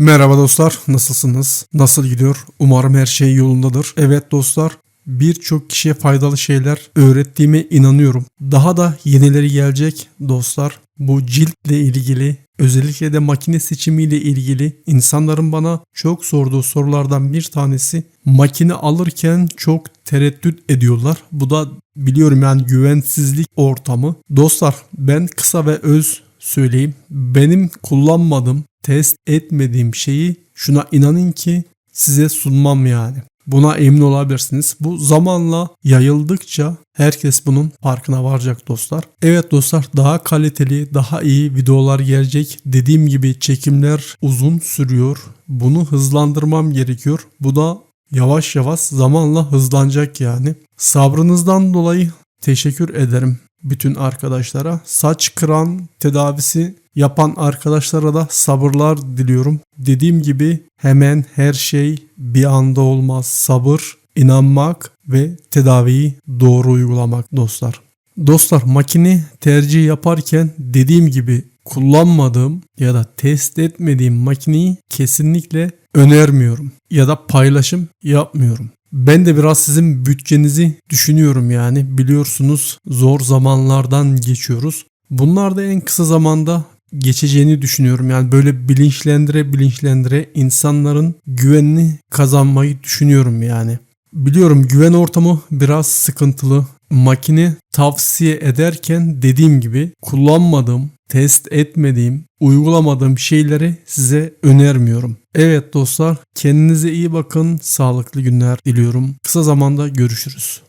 Merhaba dostlar, nasılsınız? Nasıl gidiyor? Umarım her şey yolundadır. Evet dostlar, birçok kişiye faydalı şeyler öğrettiğime inanıyorum. Daha da yenileri gelecek dostlar. Bu ciltle ilgili, özellikle de makine seçimiyle ilgili insanların bana çok sorduğu sorulardan bir tanesi makine alırken çok tereddüt ediyorlar. Bu da biliyorum yani güvensizlik ortamı. Dostlar ben kısa ve öz söyleyeyim. Benim kullanmadığım, test etmediğim şeyi şuna inanın ki size sunmam yani. Buna emin olabilirsiniz. Bu zamanla yayıldıkça herkes bunun farkına varacak dostlar. Evet dostlar daha kaliteli, daha iyi videolar gelecek. Dediğim gibi çekimler uzun sürüyor. Bunu hızlandırmam gerekiyor. Bu da yavaş yavaş zamanla hızlanacak yani. Sabrınızdan dolayı teşekkür ederim bütün arkadaşlara. Saç kıran tedavisi yapan arkadaşlara da sabırlar diliyorum. Dediğim gibi hemen her şey bir anda olmaz. Sabır, inanmak ve tedaviyi doğru uygulamak dostlar. Dostlar makine tercih yaparken dediğim gibi kullanmadığım ya da test etmediğim makineyi kesinlikle önermiyorum ya da paylaşım yapmıyorum. Ben de biraz sizin bütçenizi düşünüyorum yani. Biliyorsunuz zor zamanlardan geçiyoruz. Bunlar da en kısa zamanda geçeceğini düşünüyorum. Yani böyle bilinçlendire bilinçlendire insanların güvenini kazanmayı düşünüyorum yani. Biliyorum güven ortamı biraz sıkıntılı. Makine tavsiye ederken dediğim gibi kullanmadığım, test etmediğim, uygulamadığım şeyleri size önermiyorum. Evet dostlar kendinize iyi bakın. Sağlıklı günler diliyorum. Kısa zamanda görüşürüz.